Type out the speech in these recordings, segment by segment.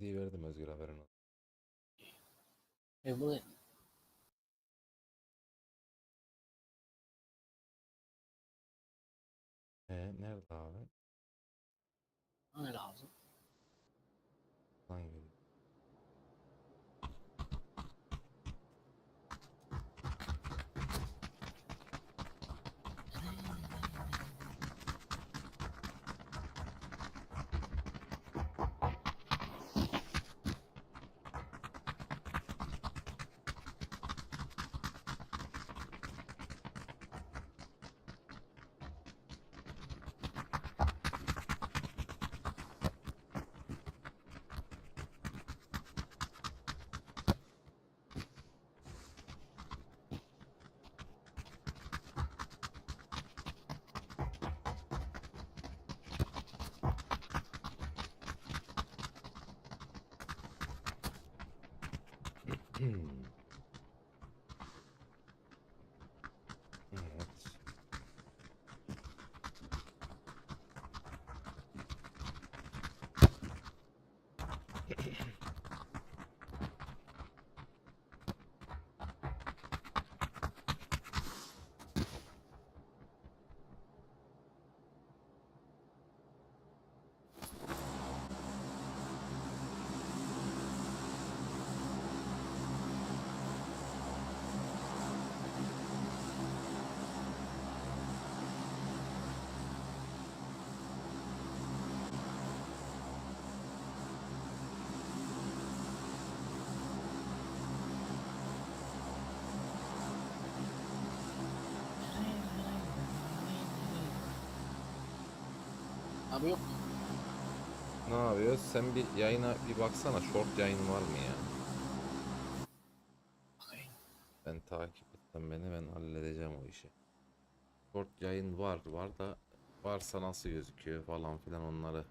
ID'yi verdim Özgür haberin olsun. E bu E nerede abi? ne lazım? Hmm. Abi yok. Ne yapıyoruz? Sen bir yayına bir baksana. Short yayın var mı ya? Bakayım. Ben takip ettim beni ben halledeceğim o işi. Short yayın var var da varsa nasıl gözüküyor falan filan onları.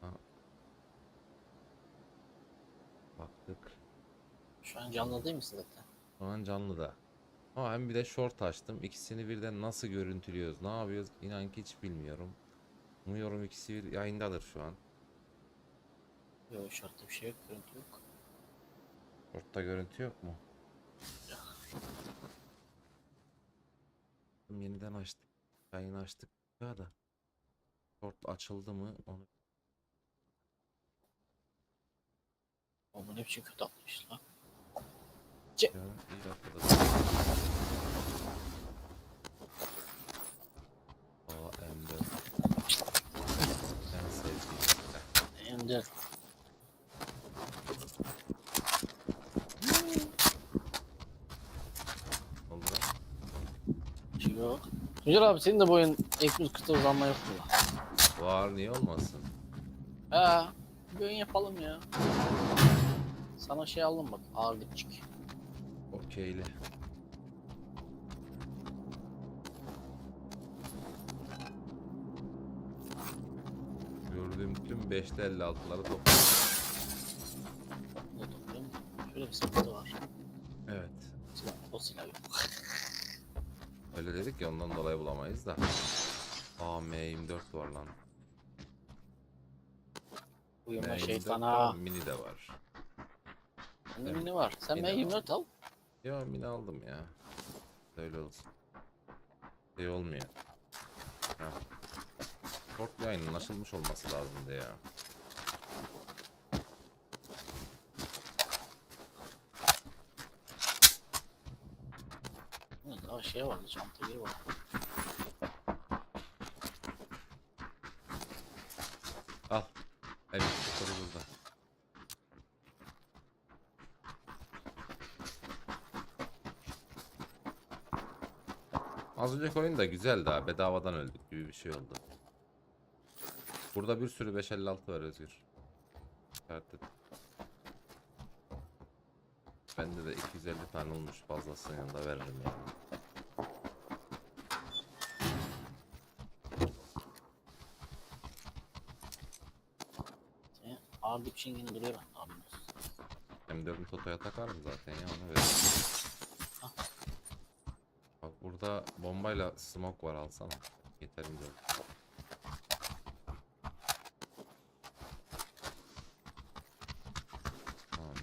Ha. Baktık. Şu an canlı değil misin zaten? Şu an canlı da. Ama hem bir de short açtım. İkisini birden nasıl görüntülüyoruz? Ne yapıyoruz? İnan ki hiç bilmiyorum. Umuyorum ikisi bir yayındadır şu an. Yok şartta bir şey yok. Görüntü yok. Short'ta görüntü yok mu? Yeniden açtık. Yayını açtık ya da. Short açıldı mı onu O bu ne biçim kötü atmış lan. ya iyi arkadaş. Aa M4. En sevdiğim silah. Hem de Ne oldu lan? bir şey Güzel abi senin de bu oyun X100 kıta uzanma yok mu? Var niye olmasın? He. Bir oyun yapalım ya. Sana şey aldım bak. Ağır dipçik. Okeyli. Gördüğüm tüm 5'te 56'ları topladım. Da toplayayım. Şöyle bir sıkıntı var. Evet. Silah, o silah yok. Öyle dedik ya ondan dolayı bulamayız da. Aa M24 var lan. Uyuma M24 şeytana. var, mini de var. Bende mini var. Sen Mini var. M24 al. Ya mini aldım ya. Öyle olsun. Şey olmuyor. Ha. Short yayının açılmış olması lazımdı ya. Daha şey vardı çanta. Al. Evet, yukarı burada. Az önceki oyun da güzeldi ha. Bedavadan öldük gibi bir şey oldu. Burada bir sürü 556 var Özgür. Evet. Bende de 250 tane olmuş fazlasını yanında veririm yani. Al dip şingini duruyor ben. M4'ü Toto'ya takarım zaten ya onu ver. Bak burada bombayla smoke var alsana. Yeterim diyor. Tamam.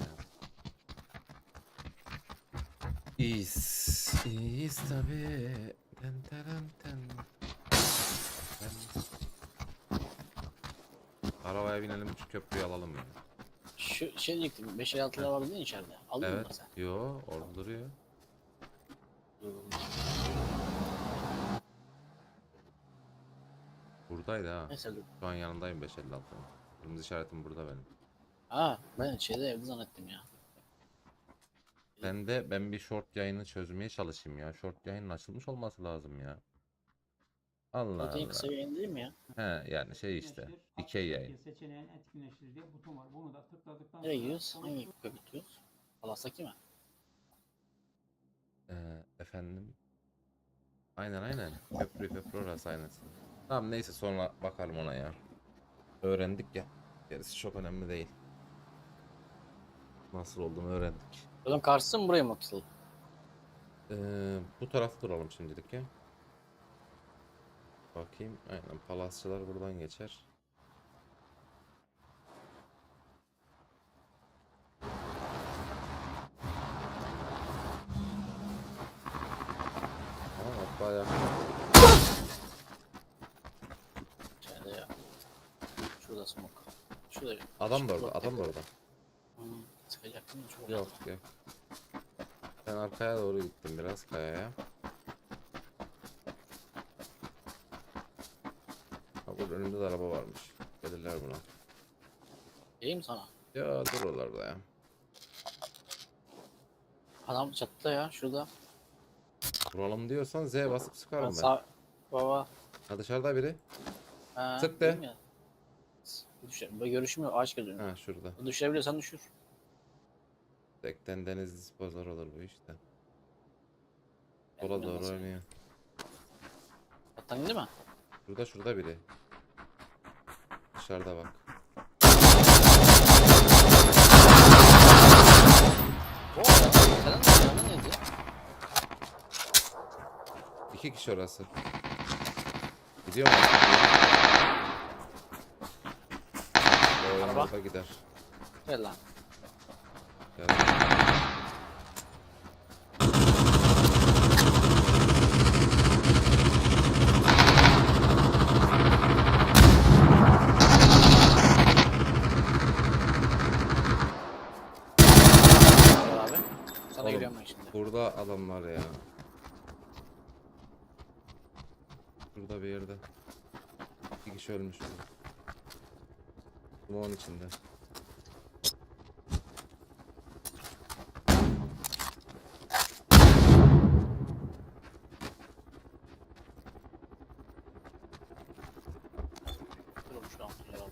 İyiyiz. İyiyiz tabi. Arabaya binelim şu köprüyü alalım ya. Şu şey diyecektim 5 6 lira vardı değil mi içeride? Aldın mı Evet. sen? Yo orada duruyor. Dur. Buradaydı ha. Neyse dur. Şu an yanındayım 556. Kırmızı işaretim burada benim. Ha ben şeyde evde zannettim ya. Ben de ben bir short yayını çözmeye çalışayım ya. Short yayının açılmış olması lazım ya. Allah Zaten Allah. kısa yayın değil mi ya? He yani şey işte. Dikey yayın. Seçeneğin etkinleştir diye buton var. Bunu da tıkladıktan Nereye sonra gidiyoruz? Hangi köprü gidiyoruz? Palas'taki mi? Ee, efendim. Aynen aynen. Köprü köprü orası aynen. Tamam neyse sonra bakalım ona ya. Öğrendik ya. Gerisi çok önemli değil. Nasıl olduğunu öğrendik. Oğlum karşısı mı buraya mı atıldı? Ee, bu tarafta duralım şimdilik ya. Bakayım. Aynen palasçılar buradan geçer. Aa, yakın. İçeride ya. Şurada smoke. Şurada. Adam da orada, adam da orada. Hmm? Çok Yok yok. Ben arkaya doğru gittim biraz kayaya. Burada önümde de araba varmış. Gelirler buna. İyi mi sana? Ya dur oralarda ya. Adam çatıda ya şurada. Vuralım diyorsan Z basıp sıkarım ben. Sağ... Baba. Ha dışarıda biri. Ha, Sık de. değil mi? Düşer. Böyle görüşmüyor. Ağaç gözüyor. Ha şurada. Düşebiliyorsan düşür. Tekten deniz pazar olur bu işte. Sola doğru oynuyor. Attan indi mi? Şurada şurada biri. Dışarıda bak. İki kişi orası. Gidiyor mu? Oyun Araba. gider. Gel lan. Gel abi. Sana Oğlum. geliyorum ben şimdi. Burada adam var ya. Burada bir yerde. İki kişi ölmüş. Dumanın içinde. Dur oğlum şu an. Yer aldı.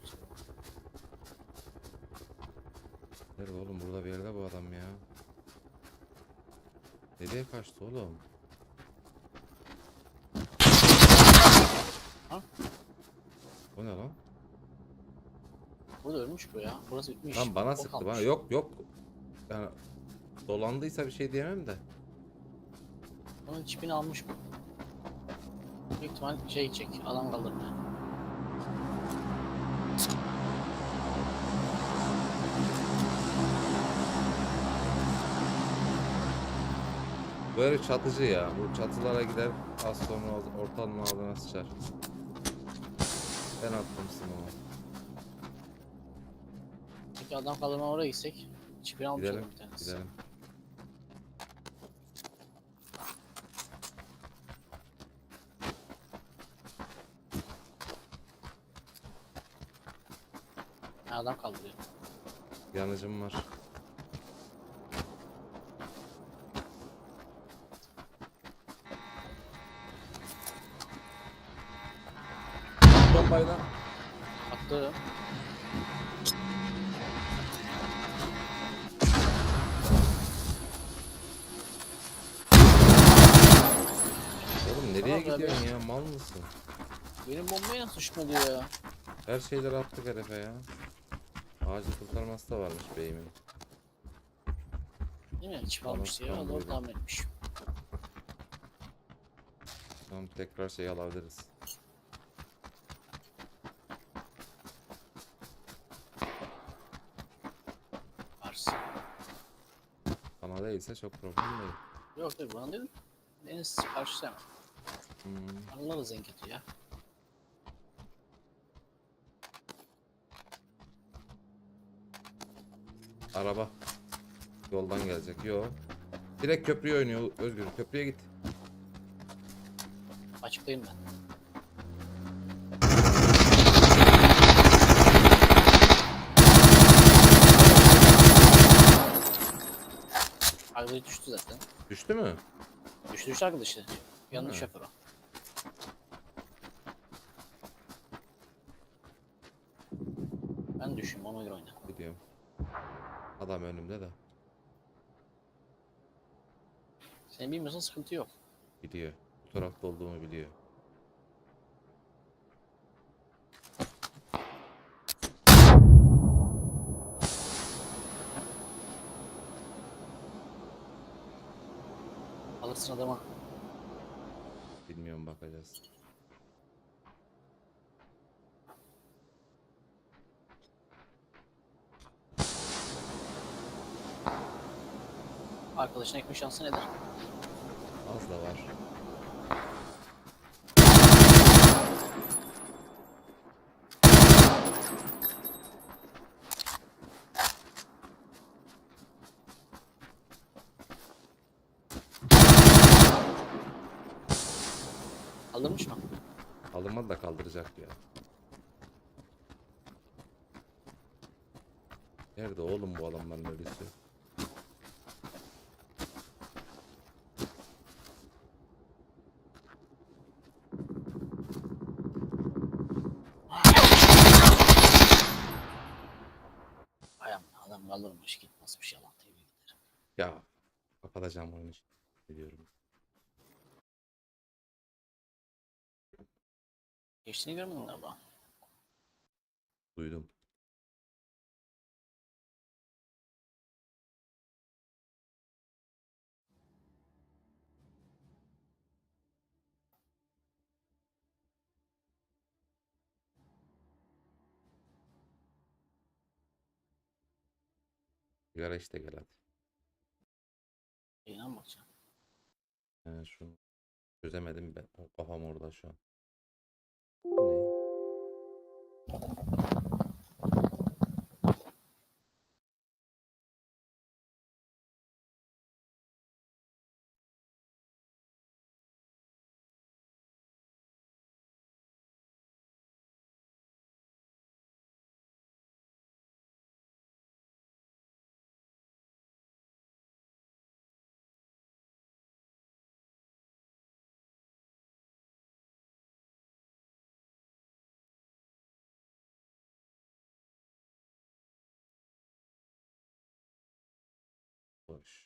Nerede oğlum burada bir yerde bu adam ya. Nereye kaçtı oğlum? Ha? O ne lan? Burada ölmüş bu ya. Burası bitmiş. Lan bana O sıktı kalmış. bana. Yok yok. Yani dolandıysa bir şey diyemem de. Onun çipini almış bu. Büyük ihtimal şey çek. Adam kaldırmaya. Böyle çatıcı ya. Bu çatılara gider az sonra ortalığın ağzına sıçar. Ben attım smoke'u. Peki adam kaldırmaya oraya gitsek. Çipini almış Gidelim. bir tanesi. Gidelim. Ha, adam kaldırıyor. Yanıcım var. Bombayla. Attı. Oğlum nereye Tamam, gidiyorsun ya? Mal mısın? Benim bombaya nasıl şüpheliyor ya? Her şeyleri attık herife ya. Ağacı kurtarması da varmış beyimin. Değil mi? Almıştı ya. Doğru tahmin etmiş. Tamam tekrar şey alabiliriz. Varsın. Bana değilse çok problem değil. Yok yok bana değil. Deniz karşısı hemen. Hmm. Da zenk atıyor ya. Araba. Yoldan gelecek. Yo. Direkt köprüye oynuyor Özgür. Köprüye git. Açıklayayım ben. Arkadaş düştü zaten. Düştü mü? Düştü düştü arkadaşı. Yanlış şoför o. Ben düşüyorum ona göre oyna. Gidiyorum. Adam önümde de. Sen bilmiyorsan sıkıntı yok. Gidiyor. Bu tarafta olduğumu biliyor. Alırsın adama. Bilmiyorum bakacağız. Arkadaşına ekme şansı nedir? Az da var. Alırmış mı? Alınmadı da kaldıracak ya. Nerede oğlum bu adamların ölüsü? Ay aman adam kaldırmış git nasıl bir şey tebidir. Ya kapatacağım oyunu. Biliyorum. Geçtiğini görmedin galiba. Duydum. Sigara işte gel hadi. İnan bakacağım. He, şunu çözemedim ben. Kafam orada şu an. Thank you. push.